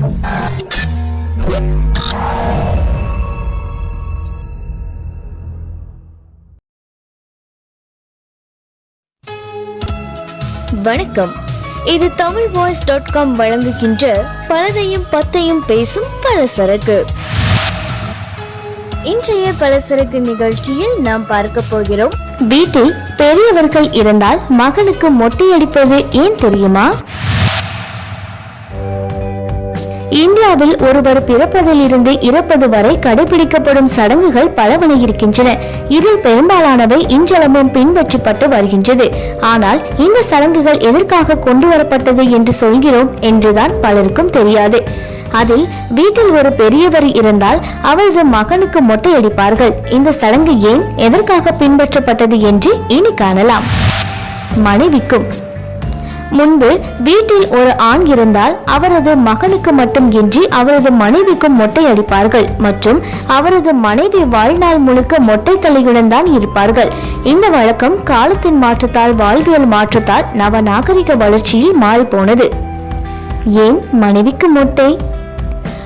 வணக்கம். இது Tamil voice dot com வழங்குகின்ற பலதையும் பத்தையும் பேசும் பலசரக்கு. இன்றைய பலசரக்கு நிகழ்ச்சியில் நாம் பார்க்க போகிறோம். வீட்டில் பெரியவர்கள் இருந்தால் மகனுக்கு மொட்டையடிப்பது ஏன் தெரியுமா? இந்தியாவில் ஒருவர் பிறப்பதிலிருந்து இறப்பது வரை கடைபிடிக்கப்படும் சடங்குகள் பலவன இருக்கின்றன. இதில் பெரும்பாலானவை இன்றளவும் பின்பற்றப்பட்டு வருகின்றது. ஆனால் இந்த சடங்குகள் எதற்காக கொண்டு வரப்பட்டது என்று சொல்கிறோம் என்றுதான் பலருக்கும் தெரியாது. அதில் வீட்டில் ஒரு பெரியவர் இருந்தால் அவரது மகனுக்கு மொட்டையடிப்பார்கள். இந்த சடங்கு ஏன் எதற்காக பின்பற்றப்பட்டது என்று இனி காணலாம். மனைவிக்கும் முன்பு வீட்டில் ஒரு ஆண் இருந்தால் அவரது மகனுக்கு மட்டும் இன்றி அவரது மனைவிக்கும் மொட்டை அடிப்பார்கள். மற்றும் அவரது மனைவி வாழ்நாள் முழுக்க மொட்டை தலையுடன் தான் இருப்பார்கள். இந்த வழக்கம் காலத்தின் மாற்றத்தால் வாழ்வியல் மாற்றத்தால் நவநாகரிக வளர்ச்சியில் மாறிப்போனது. ஏன் மனைவிக்கு மொட்டை?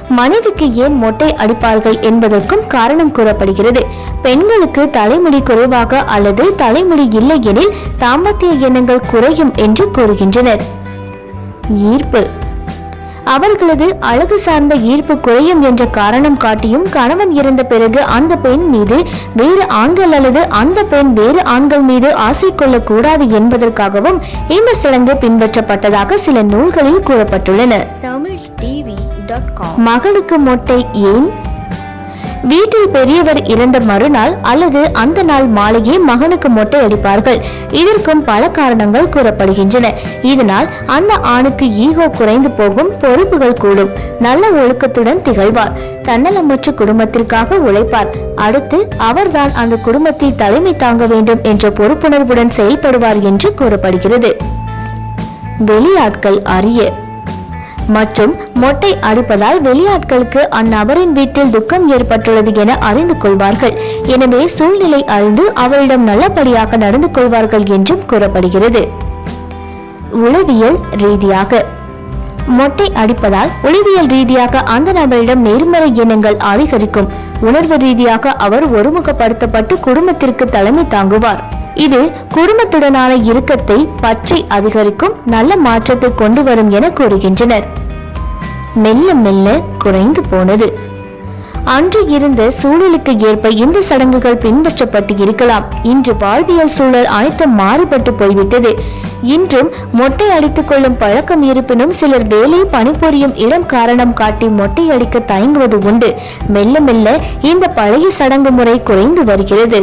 மனைவிக்கு ஏன் மொட்டை அடிப்பார்கள் என்பதற்கும் காரணம் கூறப்படுகிறது. பெண்களுக்கு தலைமுடி குறைவாக அல்லது தலைமுடி இல்லை எனில் தாம்பத்திய எண்ணங்கள் குறையும் என்று கூறுகின்றனர். ஈர்ப்பு. அவர்களது அழகு சார்ந்த ஈர்ப்பு குறையும் என்ற காரணம் காட்டியும் கணவன் இறந்த பிறகு அந்த பெண் மீது வேறு ஆண்கள் அல்லது அந்த பெண் வேறு ஆண்கள் மீது ஆசை கொள்ளக்கூடாது என்பதற்காகவும் இந்த சடங்கு பின்பற்றப்பட்டதாக சில நூல்களில் கூறப்பட்டுள்ளன. மகளுக்கு மொட்டை ஏன்? வீட்டில் பெரியவர் இறந்த மறுநாள் அல்லது அந்த நாள் மாலையே மகனுக்கு மொட்டை அடிப்பார்கள். இதற்கும் பல காரணங்கள் கூறப்படுகின்றன. இதனால் அந்த ஆணுக்கு ஈகோ குறைந்து போகும் பொறுப்புகள் கூடும். நல்ல ஒழுக்கத்துடன் திகழ்வார். தன்னலமற்ற குடும்பத்திற்காக உழைப்பார். அடுத்து அவர்தான் அந்த குடும்பத்தை தலைமை தாங்க வேண்டும் என்ற பொறுப்புணர்வுடன் செயல்படுவார் என்று கூறப்படுகிறது. வெளியாட்கள் அறிய மற்றும் மொட்டை அடிப்பதால் வெளியாட்களுக்கு அந்நபரின் வீட்டில் துக்கம் ஏற்பட்டுள்ளது என அறிந்து கொள்வார்கள். எனவே சூழ்நிலை அறிந்து அவரிடம் நல்லபடியாக நடந்து கொள்வார்கள் என்றும் கூறப்படுகிறது. உளவியல் ரீதியாக. மொட்டை அடிப்பதால் ஒளிவியல் ரீதியாக அந்த நபரிடம் நேர்மறை எண்ணங்கள் அதிகரிக்கும். உணர்வு ரீதியாக அவர் ஒருமுகப்படுத்தப்பட்டு குடும்பத்திற்கு தலைமை தாங்குவார். இது குடும்பத்துடனான இறுக்கத்தை பற்றி அதிகரிக்கும் நல்ல மாற்றத்தை கொண்டு வரும் என கூறுகின்றனர். மெல்ல மெல்ல குறைந்து போனது. அன்று இருந்த சூழலுக்கு ஏற்ப இந்த சடங்குகள் பின்பற்றப்பட்டு இருக்கலாம். இன்று வாழ்வியல் சூழல் அனைத்தும் மாறுபட்டு போய்விட்டது. இன்றும் மொட்டை அடித்துக் கொள்ளும் பழக்கம் இருப்பினும் சிலர் வேலை பணிபுரியும் இடம் காரணம் காட்டி மொட்டை அடிக்க தயங்குவது உண்டு. மெல்ல மெல்ல இந்த பழைய சடங்கு முறை குறைந்து வருகிறது.